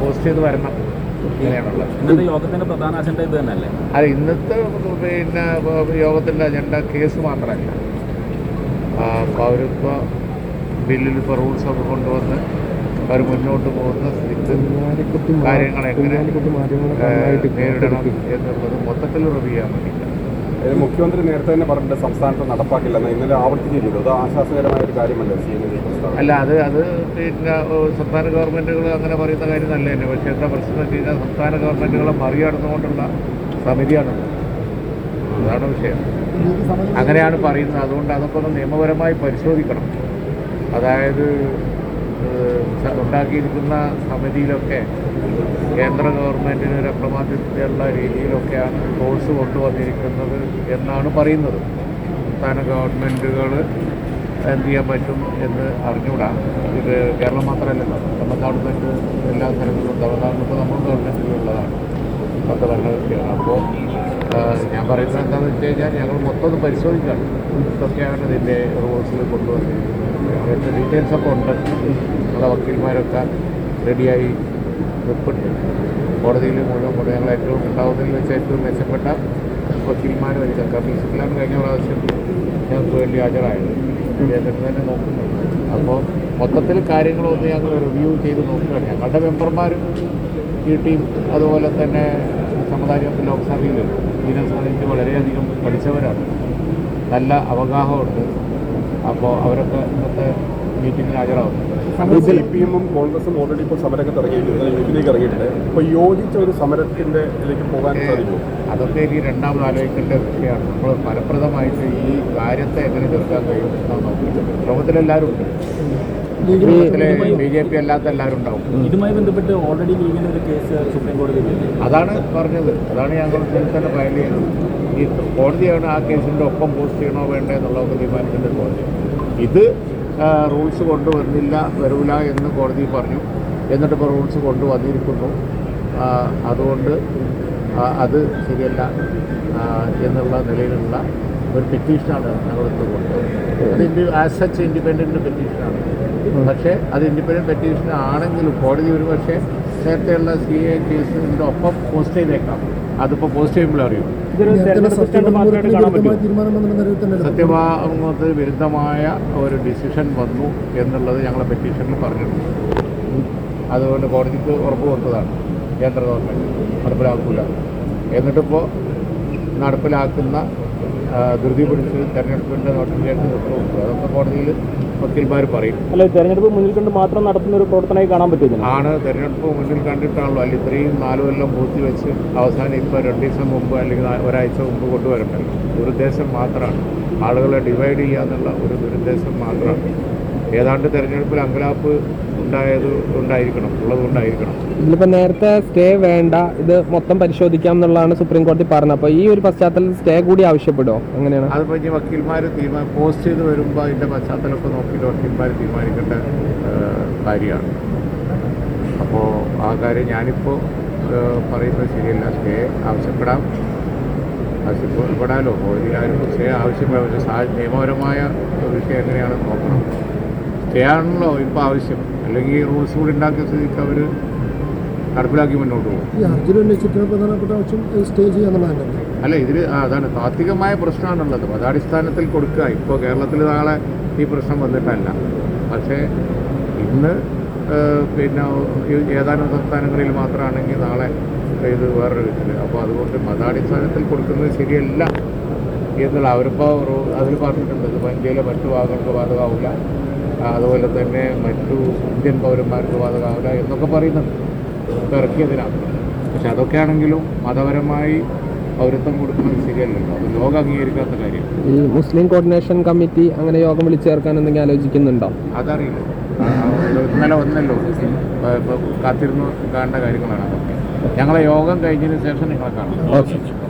Post ചെയ്ത് വരണം ഇന്നത്തെ യോഗത്തിന്റെ പ്രധാന അജണ്ട ഇത് തന്നെയല്ലേ? അത് ഇന്നത്തെ പിന്നെ യോഗത്തിന്റെ അജണ്ട കേസ് മാത്രമല്ല. പൗരത്വ ബില്ലിൽ ഇപ്പോൾ റൂൾസൊക്കെ കൊണ്ടുവന്ന് അവർ മുന്നോട്ട് പോകുന്ന കാര്യങ്ങൾ എങ്ങനെ നേരിടണം എന്നുള്ളത് മൊത്തത്തിൽ റിവ്യൂ ചെയ്യാൻ വേണ്ടിയിട്ടാണ്. ഇത് മുഖ്യമന്ത്രി നേരത്തെ തന്നെ പറഞ്ഞിട്ട് സംസ്ഥാനത്ത് നടപ്പാക്കില്ലെന്ന് ഇന്നലെ ആവർത്തിച്ചിരുന്നു അത് ആശ്വാസകരമായ ഒരു കാര്യമല്ലേ സി എം അല്ല അത് അത് പിന്നെ സംസ്ഥാന ഗവൺമെന്റുകൾ അങ്ങനെ പറയുന്ന കാര്യം നല്ല തന്നെ പക്ഷേ എന്താ പ്രശ്നം വെച്ച് കഴിഞ്ഞാൽ സംസ്ഥാന ഗവൺമെന്റുകളെ മറികടന്നുകൊണ്ടുള്ള സമിതിയാണത് അതാണ് വിഷയം. അങ്ങനെയാണ് പറയുന്നത്. അതുകൊണ്ട് അതൊക്കെ ഒന്ന് നിയമപരമായി പരിശോധിക്കണം. അതായത് ഉണ്ടാക്കിയിരിക്കുന്ന സമിതിയിലൊക്കെ കേന്ദ്ര ഗവൺമെന്റിന് ഒരു അപ്രമാദിത്യമുള്ള രീതിയിലൊക്കെയാണ് കോഴ്സ് കൊണ്ടുവന്നിരിക്കുന്നത് എന്നാണ് പറയുന്നത്. സംസ്ഥാന ഗവൺമെന്റുകൾ എന്ത് ചെയ്യാൻ പറ്റും എന്ന് അറിഞ്ഞുകൂടാ. ഇത് കേരളം മാത്രമല്ലല്ലോ തമിഴ്നാട് മറ്റ് എല്ലാ സ്ഥലങ്ങളിലും തമിഴ്നാട്ടിൽ ഇപ്പോൾ നമ്മൾ ഗവൺമെന്റിലുള്ളതാണ് പത്ത് ഭരണകക്ഷിയാണ് അപ്പോൾ ഞാൻ പറയുന്നത് എന്താണെന്ന് വെച്ച് കഴിഞ്ഞാൽ ഞങ്ങൾ മൊത്തം ഒന്ന് പരിശോധിക്കുകയാണ് ഇതൊക്കെയാണ് ഇതിന്റെ റൂൾസിൽ കൊണ്ടുവന്നിരിക്കുന്നത്. അതിന്റെ ഡീറ്റെയിൽസ് ഒക്കെ ഉണ്ട്. ഞങ്ങളുടെ വക്കീൽമാരൊക്കെ റെഡിയായി നിൽപ്പുണ്ട് കോടതിയിൽ മുഴുവൻ കൊണ്ട് ഞങ്ങൾ ഏറ്റവും ഉണ്ടാവുന്നതിൽ വെച്ച് ഏറ്റവും മെച്ചപ്പെട്ട വക്കീൽമാർ വരിക. കമ്മീഷനിലാണ് കഴിഞ്ഞ പ്രാവശ്യം ഞങ്ങൾക്ക് വേണ്ടി ഹാജരായത്. അദ്ദേഹത്തിന് തന്നെ നോക്കുന്നുണ്ട് അപ്പോൾ മൊത്തത്തിൽ കാര്യങ്ങളൊന്ന് ഞങ്ങൾ റിവ്യൂ ചെയ്ത് നോക്കുകയാണ്. ഞങ്ങളുടെ മെമ്പർമാരും ഈ ടീം അതുപോലെ തന്നെ സമുദായ ലോക്സഭയിൽ ഇതിനെ സംബന്ധിച്ച് വളരെയധികം പഠിച്ചവരാണ്. നല്ല അവഗാഹമുണ്ട്. അപ്പോൾ അവരൊക്കെ ഇന്നത്തെ മീറ്റിങ്ങിൽ ഹാജരാകുന്നു സി പി എമ്മും കോൺഗ്രസും ഓൾറെഡി ഇപ്പോൾ സമരരംഗത്ത് ഇറങ്ങിയിട്ടുണ്ട് യൂത്തിലേക്ക് ഇറങ്ങിയിട്ടുണ്ട്. ഇപ്പോൾ യോജിച്ച ഒരു സമരത്തിന്റെ ഇതിലേക്ക് പോകാൻ സാധിക്കും അതൊക്കെ ഈ രണ്ടാമത് ആലോചിക്കേണ്ട വിഷയമാണ്. നമ്മൾ ഫലപ്രദമായിട്ട് ഈ കാര്യത്തെ എങ്ങനെ തീർക്കാൻ കഴിയും എന്നാണ് നോക്കുന്നത്. ലോകത്തിലെല്ലാവരും ഉണ്ട്. ബി ജെ പി അല്ലാത്ത എല്ലാവരും ഉണ്ടാവും. ഇതുമായി ബന്ധപ്പെട്ട് ഓൾറെഡി ലീഗിന്റെ ഒരു കേസ് സുപ്രീം കോടതി അതാണ് പറഞ്ഞത്. അതാണ് ഞങ്ങൾ തന്നെ ഫയൽ ചെയ്യുന്നത്. ഈ കോടതിയാണ് ആ കേസിന്റെ ഒപ്പം പോസ്റ്റ് ചെയ്യണോ വേണ്ടേ എന്നുള്ളതൊക്കെ തീരുമാനിക്കേണ്ടത് കോടതി. ഇത് റൂൾസ് കൊണ്ടുവന്നില്ല വരൂല എന്ന് കോടതി പറഞ്ഞു. എന്നിട്ടിപ്പോൾ റൂൾസ് കൊണ്ടുവന്നിരിക്കുന്നു. അതുകൊണ്ട് അത് ശരിയല്ല എന്നുള്ള നിലയിലുള്ള ഒരു പെറ്റീഷനാണ് ഞങ്ങളെടുത്ത് കൊണ്ടുവന്നത് അത് ഇൻഡി ആസ് സച്ച് ഇൻഡിപെൻഡന്റ് പെറ്റീഷനാണ് പക്ഷേ അത് ഇൻഡിപെൻഡന്റ് പെറ്റീഷൻ ആണെങ്കിലും കോടതി ഒരു പക്ഷേ നേരത്തെയുള്ള സി എ കേസിന്റെ ഒപ്പം പോസ്റ്റ് ചെയ്തേക്കാം. അതിപ്പോൾ പോസ്റ്റ് ചെയ്യുമ്പോൾ അറിയും. സത്യവാങ്മൂലത്തിന് വിരുദ്ധമായ ഒരു ഡിസിഷൻ വന്നു എന്നുള്ളത് ഞങ്ങളെ പെറ്റീഷനിൽ പറഞ്ഞിട്ടുണ്ട്. അതുകൊണ്ട് കോടതിക്ക് ഉറപ്പ് കൊടുത്തതാണ് കേന്ദ്ര ഗവൺമെന്റ് നടപ്പിലാക്കൂല. എന്നിട്ടിപ്പോൾ നടപ്പിലാക്കുന്ന ധൃതി പിടിച്ച് തെരഞ്ഞെടുപ്പിന്റെ നോട്ടിഫിക്കേഷൻ കൊടുത്തു അതൊക്കെ കോടതിയിൽ വക്കീൽമാർ പറയും. അല്ല തെരഞ്ഞെടുപ്പ് മുന്നിൽ കണ്ട് മാത്രം നടത്തുന്ന ഒരു പ്രവർത്തനമായി കാണാൻ പറ്റുന്നില്ല. ആണ് തെരഞ്ഞെടുപ്പ് മുന്നിൽ കണ്ടിട്ടാണല്ലോ. അല്ലെങ്കിൽ ഇത്രയും നാലു കൊല്ലം പൂർത്തി വെച്ച് അവസാനം ഇപ്പോൾ രണ്ട് ദിവസം മുമ്പ് അല്ലെങ്കിൽ ഒരാഴ്ച മുമ്പ് കൊണ്ടുവരണ്ടല്ലോ. ദുരുദ്ദേശം മാത്രമാണ്. ആളുകളെ ഡിവൈഡ് ചെയ്യുക എന്നുള്ള ഒരു ദുരുദ്ദേശം മാത്രമാണ്. ഏതാണ്ട് തെരഞ്ഞെടുപ്പിൽ അങ്കലാപ്പ് ഉണ്ടായത് ഉണ്ടായിരിക്കണം ഉള്ളത് കൊണ്ടായിരിക്കണം ഇതിലിപ്പോ നേരത്തെ സ്റ്റേ വേണ്ട ഇത് മൊത്തം പരിശോധിക്കാം എന്നുള്ളതാണ് സുപ്രീം കോടതി പറഞ്ഞത്. അപ്പോൾ ഈ ഒരു പശ്ചാത്തലത്തിൽ സ്റ്റേ കൂടി ആവശ്യപ്പെടുമോ അങ്ങനെയാണ് അതിപ്പോൾ ഇനി വക്കീൽമാർ തീരുമാനം പോസ്റ്റ് ചെയ്ത് വരുമ്പോൾ അതിന്റെ പശ്ചാത്തലമൊക്കെ നോക്കിയിട്ട് വക്കീൽമാർ തീരുമാനിക്കേണ്ട കാര്യമാണ്. അപ്പോൾ ആ കാര്യം ഞാനിപ്പോൾ പറയുന്നത് ശരിയല്ല. സ്റ്റേ ആവശ്യപ്പെടാം. ആവശ്യപ്പെടാലോ? ആരും സ്റ്റേ ആവശ്യപ്പെടാൻ പക്ഷേ നിയമപരമായ ഒരു വിഷയം എങ്ങനെയാണെന്ന് നോക്കണം. ആണല്ലോ ഇപ്പോൾ ആവശ്യം? അല്ലെങ്കിൽ റൂൾസ് കൂടി ഉണ്ടാക്കിയ സ്ഥിതിക്ക് അവർ നടപ്പിലാക്കി മുന്നോട്ട് പോകും. ഈ അർജുന അന്വേഷിക്കുന്ന പ്രധാനപ്പെട്ട ആവശ്യം സ്റ്റേ ചെയ്യാന്നുള്ളതല്ലേ അല്ല ഇതിൽ അതാണ് താത്വികമായ പ്രശ്നമാണുള്ളത്. മതാടിസ്ഥാനത്തിൽ കൊടുക്കുക. ഇപ്പോൾ കേരളത്തിൽ നാളെ ഈ പ്രശ്നം വന്നിട്ടല്ല. പക്ഷേ ഇന്ന് പിന്നെ ഏതാനും സംസ്ഥാനങ്ങളിൽ മാത്രമാണെങ്കിൽ നാളെ ഇത് വേറൊരു വിധത്തിൽ അപ്പോൾ അതുകൊണ്ട് മതാടിസ്ഥാനത്തിൽ കൊടുക്കുന്നത് ശരിയല്ല എന്നുള്ള അവരിപ്പോൾ അതിൽ പറഞ്ഞിട്ടുണ്ട്. ഇത് ഇന്ത്യയിലെ മറ്റു ഭാഗങ്ങൾക്ക് ബാധകമാവില്ല. അതുപോലെ തന്നെ മറ്റു ഇന്ത്യൻ പൗരന്മാർക്ക് ബാധകമാവില്ല എന്നൊക്കെ പറയുന്നുണ്ട്. ഇറക്കിയതിനാണ് പക്ഷെ അതൊക്കെ ആണെങ്കിലും മതപരമായി പൗരത്വം കൊടുക്കുന്നത് ശരിയല്ലല്ലോ. അത് ലോകം അംഗീകരിക്കാത്ത കാര്യം. ഈ മുസ്ലിം കോർഡിനേഷൻ കമ്മിറ്റി അങ്ങനെ യോഗം വിളിച്ചു ചേർക്കാൻ എന്തെങ്കിലും ആലോചിക്കുന്നുണ്ടോ? അതറിയില്ല. അത് ഇന്നലെ വന്നല്ലോ. ഇപ്പൊ കാത്തിരുന്ന് കാണേണ്ട കാര്യങ്ങളാണ് അതൊക്കെ. ഞങ്ങളെ യോഗം കഴിഞ്ഞതിന് ശേഷം നിങ്ങളെ കാണാം.